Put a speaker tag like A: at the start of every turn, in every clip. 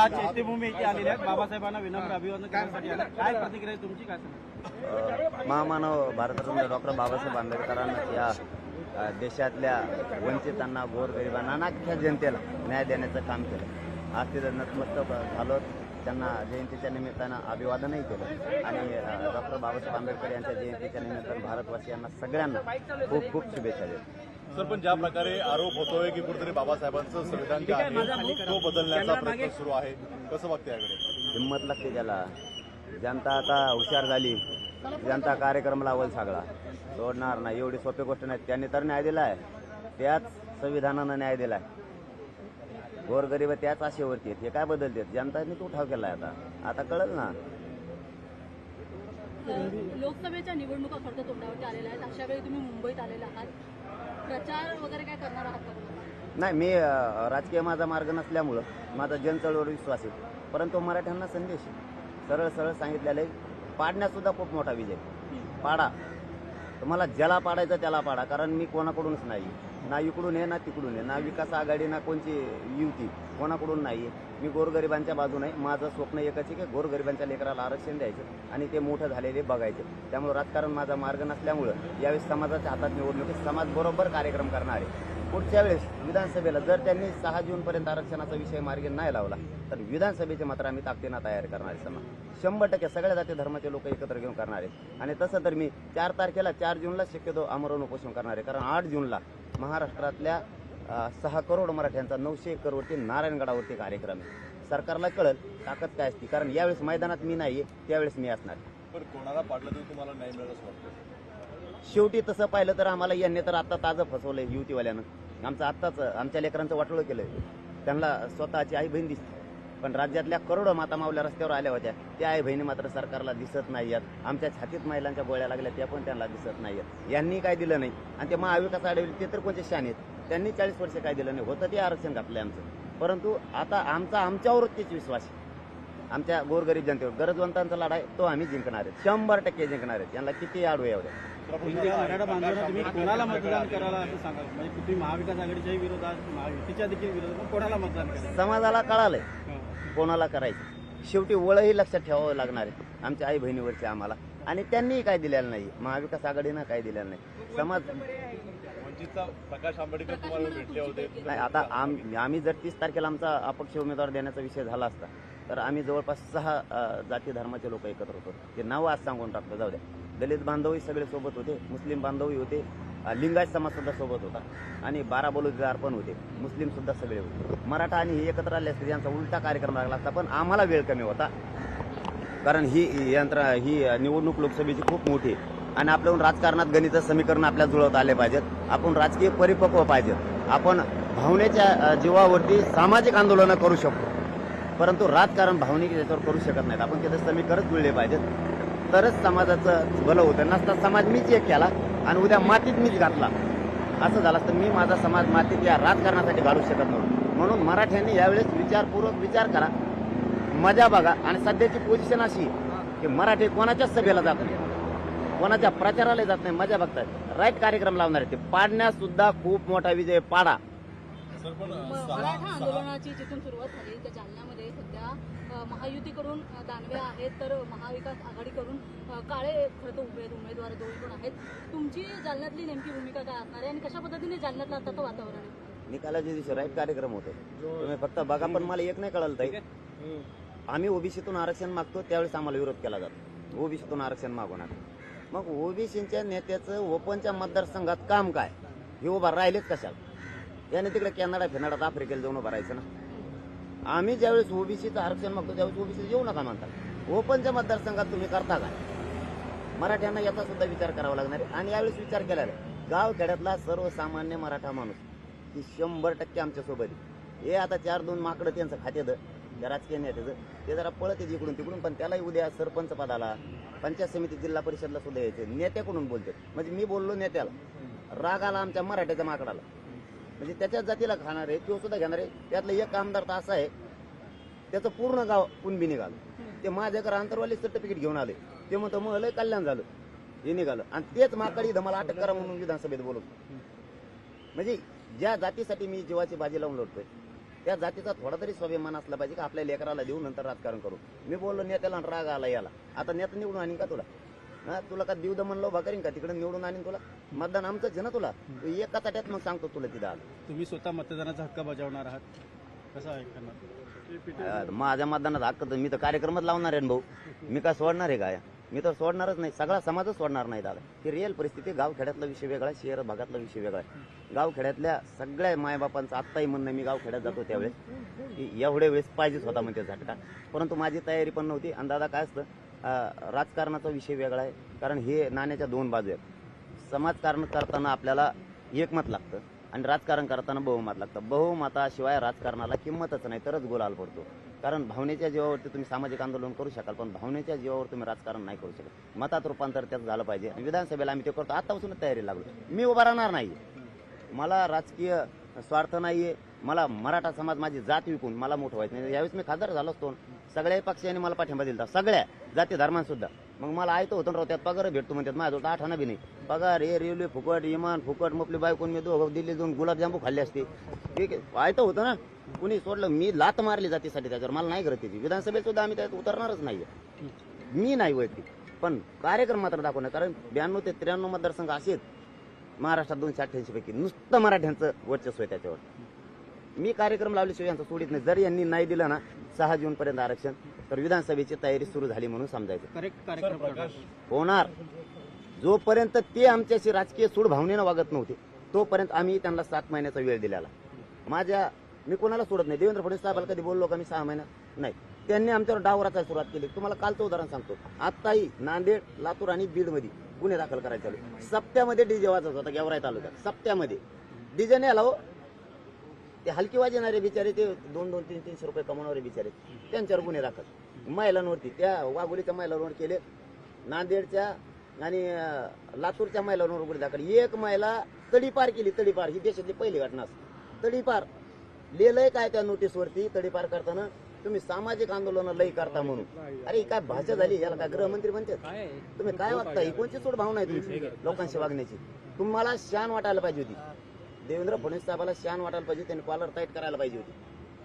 A: आज चैत्यभूमी इथे आलेले आहेत. बाबासाहेबांना विनम्र अभिवादन करण्यासाठी आले काय प्रतिक्रिया आहे तुमची? काय सांगा
B: महामानव भारतरत्न म्हणजे डॉक्टर बाबासाहेब आंबेडकरांना या देशातल्या वंचितांना गोरगरिबांना आणि अख्ख्या जनतेला न्याय देण्याचं काम केलं. आज ते नतमस्तक झालो. त्यांना जयंतीच्या निमित्तानं अभिवादनही केलं. आणि डॉक्टर बाबासाहेब आंबेडकर यांच्या जयंतीच्या निमित्तानं भारतवासियांना सगळ्यांना खूप खूप शुभेच्छा देतो.
C: सर पण ज्या प्रकारे आरोप होतोय की कुठेतरी बाबासाहेबांचं संविधान जे आहे तो बदलण्याचा प्रयत्न सुरू आहे. कसं बघते याकडे?
B: हिंमत लागते त्याला जनता आता हुशार झाली. जनता कार्यक्रम लावल सगळा सोडणार नाही. एवढी सोपी गोष्ट नाही. त्यांनी तर न्याय दिलाय. त्याच संविधानानं न्याय दिलाय. गोरगरीब त्याच आशेवरती आहेत. हे काय बदलतात? जनताने तो उठाव केलाय आता. आता कळल ना.
D: लोकसभेच्या निवडणुका खरं तोंडावरती आलेल्या आहेत. अशा वेळी तुम्ही मुंबईत आलेला आहात. प्रचार वगैरे काय करणार आहात?
B: नाही मी राजकीय माझा मार्ग नसल्यामुळं माझा जनचळवळीवर विश्वास आहे. परंतु मराठ्यांना संदेश. सरळ सरळ सांगितलेलं आहे पाडण्यात सुद्धा खूप मोठा विजय पाडा. तुम्हाला ज्याला पाडायचं त्याला पाडा कारण मी कोणाकडूनच नाही. ना इकडून आहे ना तिकडून आहे ना विकास आघाडी ना कोणची युती. कोणाकडून नाही आहे मी गोरगरिबांच्या बाजून आहे. माझं स्वप्न एकच आहे की गोरगरिबांच्या लेकराला आरक्षण द्यायचं आणि ते मोठं झालेले बघायचे. त्यामुळे राजकारण माझा मार्ग नसल्यामुळं यावेळी समाजाच्या हातात निवडणुकीत समाज बरोबर कार्यक्रम करणार आहे पुढच्या वेळेस विधानसभेला जर त्यांनी सहा जून पर्यंत आरक्षणाचा विषय मार्गी नाही लावला तर विधानसभेचे मात्र आम्ही ताकदीनं तयार करणार आहे समाज. शंभर टक्के सगळ्या जाती धर्माचे लोक एकत्र घेऊन करणार आहेत. आणि तसं तर मी चार तारखेला चार जूनला शक्यतो आमरण उपोषण करणार आहे. कारण आठ जूनला महाराष्ट्रातल्या सहा करोड मराठ्यांचा नऊशे एकरवरती नारायणगडावरती कार्यक्रम आहे. सरकारला कळल ताकद काय असती. कारण यावेळेस मैदानात मी नाही आहे त्यावेळेस मी असणार
C: पण कोणाला पाडलं तरी तुम्हाला मिळेल असं वाटतं?
B: शेवटी तसं पाहिलं तर आम्हाला यांनी तर आता ताजं फसवलंय युतीवाल्यानं. आमचं आत्ताच आमच्या लेकरांचं वाटोळं केलं त्यांना स्वतःची आई बहीण दिसते. पण राज्यातल्या करोडो माता मावल्या रस्त्यावर आल्या होत्या. त्या आई बहिणी मात्र सरकारला दिसत नाही आहेत आमच्या छातीत महिलांच्या गोळ्या लागल्या त्या पण त्यांना दिसत नाही आहेत यांनी काय दिलं नाही? आणि ते महाविकास आढळले ते तर कोणते शान आहेत? त्यांनी चाळीस वर्ष काय दिलं नाही? होतं ते आरक्षण घातलं आमचं. परंतु आता आमचा आमच्यावरतीच विश्वास आहे. आमच्या गोरगरीब जनतेवर गरजवंतांचा लढा आहे तो आम्ही जिंकणार आहे शंभर टक्के जिंकणार आहेत. यांना किती आडू एवढ्या
A: मराठा बांधवांना तुम्ही कोणाला मतदान करायला असं सांगा म्हणजे तुम्ही महाविकास आघाडीच्याही विरोधात महायुतीच्या देखील विरोधात कोणाला मतदान करायचं?
B: समाजाला कळालंय. कोणाला करायचं? शेवटी वळही लक्षात ठेवावं लागणार आहे. आमच्या आई बहिणीवरचे आम्हाला. आणि त्यांनीही काय दिलेलं नाही. महाविकास आघाडीनं काय दिलेलं नाही. समाज
C: वंचितचा प्रकाश आंबेडकर तुम्हाला भेटले होते.
B: नाही आता आम आम्ही जर तीस तारखेला आमचा अपक्ष उमेदवार देण्याचा विषय झाला असता तर आम्ही जवळपास सहा जाती धर्माचे लोक एकत्र होतो. ते नाव आज सांगून टाकतो. जाऊ द्या. दलित बांधवही सगळे सोबत होते मुस्लिम बांधवही होते लिंगायत समाज सुद्धा सोबत होता. आणि बारा बलुतेदार पण होते मुस्लिम सुद्धा सगळे होते. मराठा आणि हे एकत्र आले असते यांचा उलटा कार्यक्रम लागला असता पण आम्हाला वेळ कमी होता. कारण ही यंत्र ही निवडणूक लोकसभेची खूप मोठी आणि आपल्याहून राजकारणात गणित समीकरण आपल्या जुळवत आले पाहिजेत. आपण राजकीय परिपक्व पाहिजेत. आपण भावनेच्या जीवावरती सामाजिक आंदोलनं करू शकतो. परंतु राजकारण भावनिक याच्यावर करू शकत नाहीत. आपण तिथे समीकरण जुळले पाहिजेत. तरच समाजाचं भलं होतं. नसता समाज मीच एक केला आणि उद्या मातीत मीच घातला. असं झालं असतं. मी माझा समाज मातीत या राजकारणासाठी घालू शकत नव्हतो. म्हणून मराठ्यांनी यावेळेस विचारपूर्वक विचार करा मजा बघा आणि सध्याची पोझिशन अशी की मराठी कोणाच्याच सभेला जात नाही. कोणाच्या प्रचाराला जात नाही. मजा बघतात राईट कार्यक्रम लावणार आहे ते. पाडण्यास सुद्धा खूप मोठा विजय पाडा.
D: मराठा आंदोलनाची जिथून सुरुवात झाली त्या जालन्यामध्ये सध्या महायुतीकडून दानवे आहेत तर महाविकास आघाडीकडून काळे खरं तर उमेद उमेदवार दोन पण आहेत. तुमची जालन्यातली नेमकी भूमिका काय असणार आहे आणि कशा पद्धतीने जालन्यातलं आताचं वातावरण आहे?
B: निकालाच्या दिवशी राईट कार्यक्रम होतो. तुम्ही फक्त बघा पण मला एक नाही कळलं ताई. आम्ही ओबीसीतून आरक्षण मागतो त्यावेळेस आम्हाला विरोध केला जातो. ओबीसीतून आरक्षण मागवणार. मग ओबीसीच्या नेत्याचं ओपनच्या मतदारसंघात काम काय? हे उभा राहिलेच कशाला? याने तिकडे कॅनडा फिनाडात आफ्रिकेला जाऊन भरायचं ना. आम्ही ज्यावेळेस ओबीसीचं आरक्षण मागतो त्यावेळेस ओबीसी येऊ नका म्हणतात. ओपनच्या मतदारसंघात तुम्ही करता का? मराठ्यांना याचा सुद्धा विचार करावा लागणार आहे. आणि यावेळेस विचार केला आहे गाव खेड्यातला सर्वसामान्य मराठा माणूस ही शंभर टक्के आमच्यासोबत आहे. हे आता चार दोन माकडं त्यांचं खात्यात त्या राजकीय नेत्याचं. ते जरा पळत इकडून तिकडून पण त्यालाही उद्या सरपंच पदाला पंचायत समिती जिल्हा परिषदला सुद्धा यायचे नेत्याकडून बोलते म्हणजे मी बोललो नेत्याला. राग आला आमच्या मराठ्याच्या माकडाला. म्हणजे त्याच्याच जातीला खाणार आहे तो सुद्धा घेणार आहे. त्यातलं एक आमदार तर असा आहे त्याचं पूर्ण गाव कुणबी निघालं ते माझ्याकडे आंतरवाली सर्टिफिकेट घेऊन आले. ते म्हणतो मग लय कल्याण झालं. हे निघालं. आणि तेच माकड इथं मला अटक करा म्हणून विधानसभेत बोलत म्हणजे ज्या जातीसाठी मी जीवाची बाजी लावून लढतोय त्या जातीचा थोडा तरी स्वाभिमान असला पाहिजे की आपल्या लेकराला देऊ नंतर राजकारण करू. मी बोललो नेत्याला राग आला याला. आता नेता निवडून आणि का तुला? हा तुला का देऊ म्हणलं उभा करीन का? तिकडे निवडून आणीन तुला? मतदान आमचंच आहे ना तुला? तू एका ताट्यात मग सांगतो तुला तिथं आलं.
A: तुम्ही स्वतः मतदानाचा हक्क बजावणार आहात. कसं
B: माझ्या मतदानात हक्क तर मी तर कार्यक्रमच लावणार आहे ना भाऊ. मी काय सोडणार आहे काय? मी तर सोडणारच नाही. सगळा समाजच सोडणार नाही दादा. ही रिअल परिस्थिती गावखेड्यातला विषय वेगळा आहे शहर भागातला विषय वेगळा आहे. गावखेड्यातल्या सगळ्या मायबापांचं आत्ताही म्हणणं आहे, मी गावखेड्यात जातो त्यावेळेस. की एवढ्या वेळेस पाहिजेच होता म्हणजे झटका. परंतु माझी तयारी पण नव्हती. आणि दादा काय असतं राजकारणाचा विषय वेगळा आहे. कारण हे नाण्याच्या दोन बाजू आहेत. समाजकारण करताना आपल्याला एकमत लागतं आणि राजकारण करताना बहुमत लागतं. बहुमताशिवाय राजकारणाला किंमतच नाही तरच गुलाल पडतो. कारण भावनेच्या जीवावरती तुम्ही सामाजिक आंदोलन करू शकाल पण भावनेच्या जीवावर तुम्ही राजकारण नाही करू शकत. मतात रूपांतर त्यात झालं पाहिजे. आणि विधानसभेला आम्ही ते करतो. आतापासूनच तयारी लागलो. मी उभा राहणार नाही मला राजकीय स्वार्थ नाहीये. मला मराठा समाज माझी जात विकून मला मोठं व्हायचं नाही. यावेळेस मी खासदार झालो असतो. सगळ्या पक्षांनी मला पाठिंबा दिला सगळ्या जाती धर्मांसुद्धा मग मला आयतं होतं ना राव त्यात पगार भेटतो म्हणतात. माझ्याजवळ आठ बी नाही. पगार हे रेल्वे फुकट इमान फुकट मग बायकून मी दोघं दिल्ली जाऊन गुलाबजांबू खाल्ले असते. ठीक आहे. आयतं होतं ना. कुणी सोडलं मी लात मारली जातीसाठी त्याच्यावर. मला नाही करत त्याची. विधानसभेत सुद्धा आम्ही त्यात उतरणारच नाहीये. मी नाही वैयक्तिक. पण कार्यक्रम मात्र दाखवणार कारण ब्याण्णव ते त्र्याण्णव मतदारसंघ असेच महाराष्ट्रात दोनशे अठ्ठ्याऐंशी पैकी नुसतं मराठ्यांचं वर्चस्व आहे त्याच्यावर. मी कार्यक्रम लावल्याशिवाय यांचं सोडित नाही. जर यांनी नाही दिलं ना सहा जून पर्यंत आरक्षण तर विधानसभेची तयारी सुरू झाली म्हणून समजायचं.
A: करेक्ट कार्यक्रम करणार.
B: होणार. जोपर्यंत ते आमच्याशी राजकीय सूड भावनेनं वागत नव्हते तोपर्यंत आम्ही त्यांना सात महिन्याचा वेळ दिलेला. माझ्या मी कोणाला सोडत नाही. देवेंद्र फडणवीस साहेबाला कधी बोललो का मी सहा महिना? नाही. त्यांनी आमच्यावर डावराचा सुरुवात केली. तुम्हाला कालचं उदाहरण सांगतो. आत्ताही नांदेड लातूर आणि बीडमध्ये गुन्हे दाखल करायचे सप्त्यामध्ये डीजे वाजत होता गेवराई तालुक्यात. सप्त्यामध्ये. डीजे नाही आला हो ते हलकी वाजणारे बिचारे ते दोन दोन तीन तीनशे रुपये कमवणारे बिचारे. त्यांच्यावर गुन्हे दाखल. महिलांवरती त्या वाघोलीच्या महिलांवर केले. नांदेडच्या आणि लातूरच्या महिलांवर गुन्हे दाखल. एक महिला तडीपार केली तडीपार. ही देशातली पहिली घटना असते. तडीपार. लिहिलंय काय त्या नोटीसवरती तडीपार करताना तुम्ही सामाजिक आंदोलन लई करता म्हणून. अरे ही काय भाषा झाली? याला काय गृहमंत्री म्हणतात? तुम्ही काय वागता ही कोणची सोड भावना आहे तुमची? लोकांशी वागण्याची. तुम्हाला शान वाटायला पाहिजे होती. देवेंद्र फडणवीस साहेबाला शान वाटायला पाहिजे त्यांनी कॉलर टाईट करायला पाहिजे होती.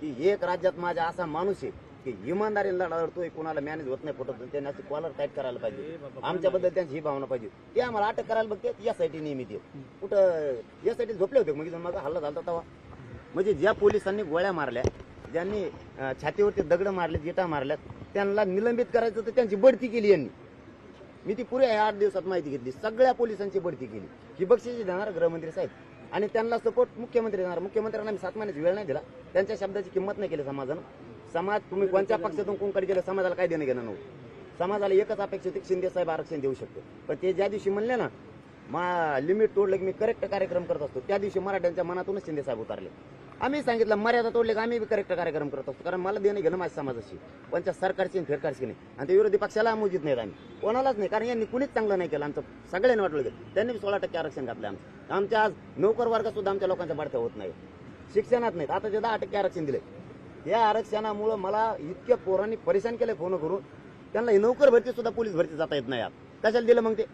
B: की एक राज्यात माझा असा माणूस आहे की इमानदारीने लढतोय कोणाला मॅनेज होत नाही नाही, त्यांनी अशी कॉलर टाईट करायला पाहिजे आमच्याबद्दल त्यांची ही भावना पाहिजे ते आम्हाला अटक करायला बघते यासाठी नियमित आहे. कुठं यासाठी झोपले होते मग? माझा हल्ला झाला तेव्हा. म्हणजे ज्या पोलिसांनी गोळ्या मारल्या ज्यांनी छातीवरती दगड मारले जिटा मारल्यात त्यांना निलंबित करायचं तर त्यांची बढती केली यांनी. मी ती पुऱ्या आठ दिवसात माहिती घेतली. सगळ्या पोलिसांची बढती केली. ही बक्षिसी देणार गृहमंत्री साहेब. आणि त्यांना सपोर्ट मुख्यमंत्री देणार. मुख्यमंत्र्यांना मी सात महिन्याची वेळ नाही दिला. त्यांच्या शब्दाची किंमत नाही केली समाजानं. समाज तुम्ही कोणत्या पक्षातून कोणकडे गेलं समाजाला काय देणं घेणं नव्हतं. समाजाला एकच अपेक्षित आहे शिंदे साहेब आरक्षण देऊ शकतो पण ते ज्या दिवशी म्हणले ना मा लिमिट तोडलं की मी करेक्ट कार्यक्रम करत असतो त्या दिवशी मराठ्यांच्या मनातूनच शिंदे साहेब उतारले. आम्ही सांगितलं मर्यादा तोडले का आम्ही बी करेक्ट कार्यक्रम करत. असतो कारण मला देणं घेणं माझ्या समाजाशी. कोणत्या सरकारची आणि फेरकारची नाही. आणि ते विरोधी पक्षाला मोजित नाहीत आम्ही. कोणालाच नाही. कारण यांनी कुणीच चांगलं नाही केलं. आमचं सगळ्यांनी वाटलं की त्यांनी सोळा टक्के आरक्षण घातलं आमचं. आमच्या आज नोकर वर्ग सुद्धा आमच्या लोकांच्या बाडत्या होत नाही. शिक्षणात नाहीत. आता ते दहा टक्के आरक्षण दिले या आरक्षणामुळं मला इतक्या पोरांनी परेशान केलं फोन करून. त्यांना नोकर भरती सुद्धा पोलीस भरती जाता येत नाही आज. कशाला दिलं मग ते?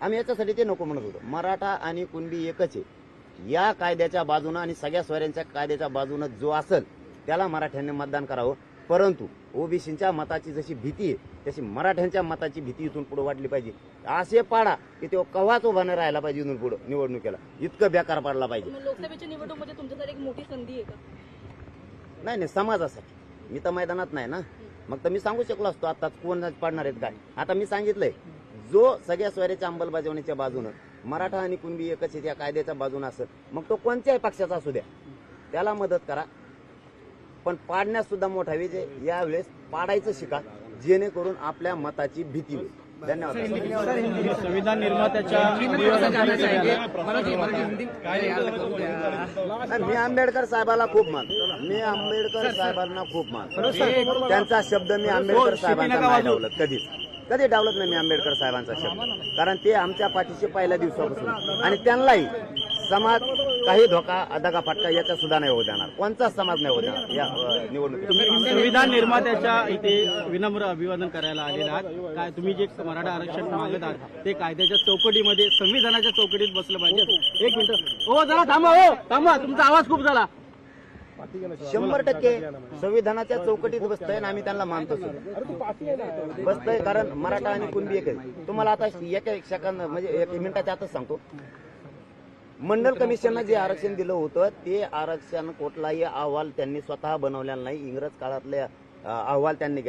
B: आम्ही याच्यासाठी ते नको म्हणत होतो. मराठा आणि कुणबी एकच आहे. या कायद्याच्या बाजूनं आणि सगळ्या स्वऱ्यांच्या कायद्याच्या बाजूनं जो असेल त्याला मराठ्यांनी मतदान करावं. परंतु ओबीसीच्या मताची जशी भीती आहे तशी मराठ्यांच्या मताची भीती इथून पुढे वाढली पाहिजे. असे पाडा की तो कव्हाच उभा नाही राहायला पाहिजे इथून पुढे निवडणुकीला. इतकं बेकार पडला पाहिजे.
D: मग लोकसभेची निवडणूक म्हणजे तुमच्यासाठी एक मोठी संधी आहे का?
B: नाही नाही समाजासाठी. मी तर मैदानात नाही ना. मग तर मी सांगू शकलो असतो आता कोण पाडणार आहेत काय आता मी सांगितलंय जो सगळ्या स्वऱ्याच्या अंमलबजावणीच्या बाजूनं मराठा आणि कुणबी एकच या कायद्याच्या बाजूनं असं. मग तो कोणत्याही पक्षाचा असू द्या. त्याला मदत करा. पण पाडण्यास सुद्धा मोठा विजय यावेळेस पाडायचं शिका जेणेकरून आपल्या मताची भीती होईल. धन्यवाद.
A: संविधान निर्मात्याच्या
B: मी आंबेडकर साहेबाला खूप मानतो. मी आंबेडकर साहेबांना खूप मानतो. त्यांचा शब्द मी आंबेडकर साहेबांचा नाही डावलत कधीच. कधी डावलत नाही मी आंबेडकर साहेबांचा शब्द. कारण ते आमच्या पाठीशी पहिल्या दिवसापासून. आणि त्यांनाही समाज काही धोका दगा फटका याचा सुद्धा नाही होऊ देणार. कोणताच समाज नाही होऊ देणार या निवडणुकीत.
A: संविधान निर्मात्याच्या इथे विनम्र अभिवादन करायला आलेले आहात. काय तुम्ही जे मराठा आरक्षण मागत आहात ते कायद्याच्या चौकटीमध्ये संविधानाच्या चौकटीत बसलं पाहिजे. एक मिनिट. हो जरा थांबा हो थांबा. तुमचा आवाज खूप झाला.
B: शंभर टक्के संविधानाच्या चौकटीत बसतंय आणि आम्ही त्यांना मानतो बसतय बसतंय कारण मराठा आणि कुणबी एक आहे तुम्हाला आता एक एक सेकंद म्हणजे एक मिनिटाच्या आतच सांगतो. मंडल कमिशननं जे आरक्षण दिलं होतं ते आरक्षण कुठलाही अहवाल त्यांनी स्वतः बनवलेला नाही. इंग्रज काळातले अहवाल त्यांनी केले